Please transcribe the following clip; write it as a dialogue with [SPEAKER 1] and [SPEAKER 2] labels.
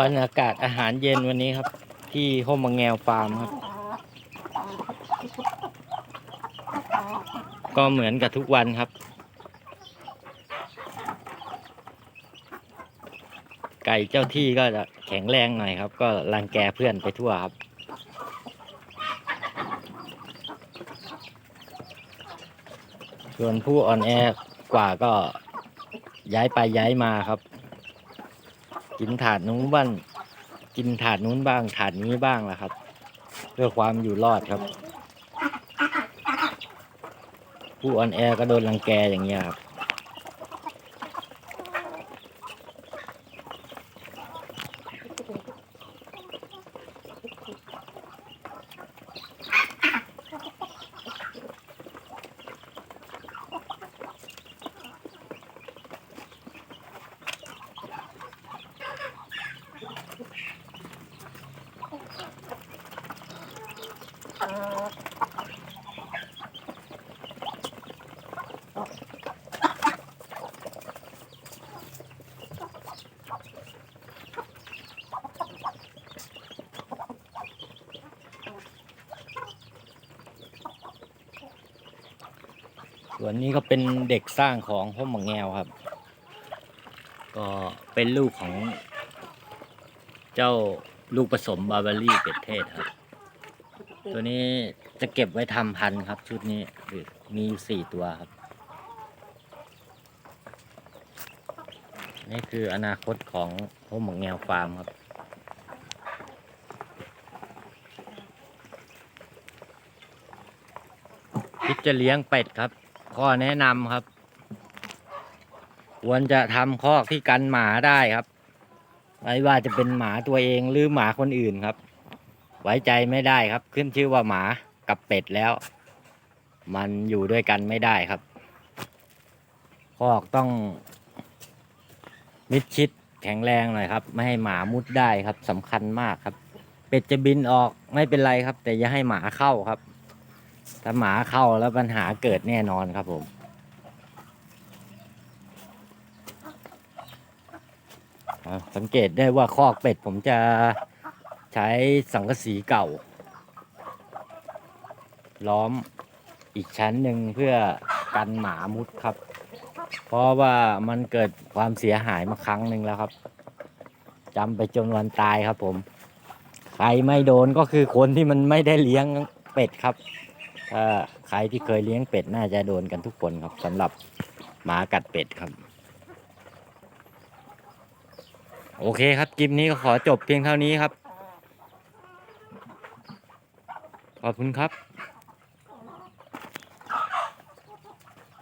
[SPEAKER 1] บรรยากาศอาหารเย็นวันนี้ครับ ที่ห้องมังแงวฟาร์มครับ ก็เหมือนกับทุกวันครับ ไก่เจ้าที่ก็จะแข็งแรงหน่อยครับ ก็รังแกเพื่อนไปทั่วครับส่วนผู้อ่อนแอกว่าก็ย้ายไปย้ายมาครับ กินถาดนู้นบ้างกินถาดนู้นบ้าง ถาดนี้บ้างละครับ เพื่อความอยู่รอดครับ ผู้อ่อนแอก็โดนรังแกอย่างเงี้ยครับ ส่วนนี้ก็เป็นเด็กสร้างของห้อหมังแงวครับ ก็เป็นลูกของเจ้าลูกผสมบาบารี่เป็ดเทศครับ ตัวนี้จะเก็บไว้ทำพันธุ์ครับ ชุดนี้มีอยู่สี่ตัวครับ นี่คืออนาคตของห้องหมังแงวฟาร์มครับ คิดจะเลี้ยงเป็ดครับ ข้อแนะนำครับ ควรจะทำคอกที่กันหมาได้ครับ ไม่ว่าจะเป็นหมาตัวเองหรือหมาคนอื่นครับ ไว้ใจไม่ได้ครับ ขึ้นชื่อว่าหมากับเป็ดแล้ว มันอยู่ด้วยกันไม่ได้ครับคอกต้อง มิดชิดแข็งแรงหน่อยครับ ไม่ให้หมามุดได้ครับสำคัญมากครับ เป็ดจะบินออกไม่เป็นไรครับ แต่อย่าให้หมาเข้าครับ ถ้าหมาเข้าแล้วปัญหาเกิดแน่นอนครับผมสังเกตได้ว่าคอกเป็ดผมจะ ใช้สังกะสีเก่า ล้อมอีกชั้นหนึ่งเพื่อกันหมามุดครับ เพราะว่ามันเกิดความเสียหายมาครั้งหนึ่งแล้วครับจำไปจนวันตายครับผม ใครไม่โดนก็คือคนที่มันไม่ได้เลี้ยงเป็ดครับถ้าใครที่เคยเลี้ยงเป็ดน่าจะโดนกันทุกคนครับสำหรับหมากัดเป็ดครับ โอเคครับคลิปนี้ก็ขอจบเพียงเท่านี้ครับ ขอบคุณครับ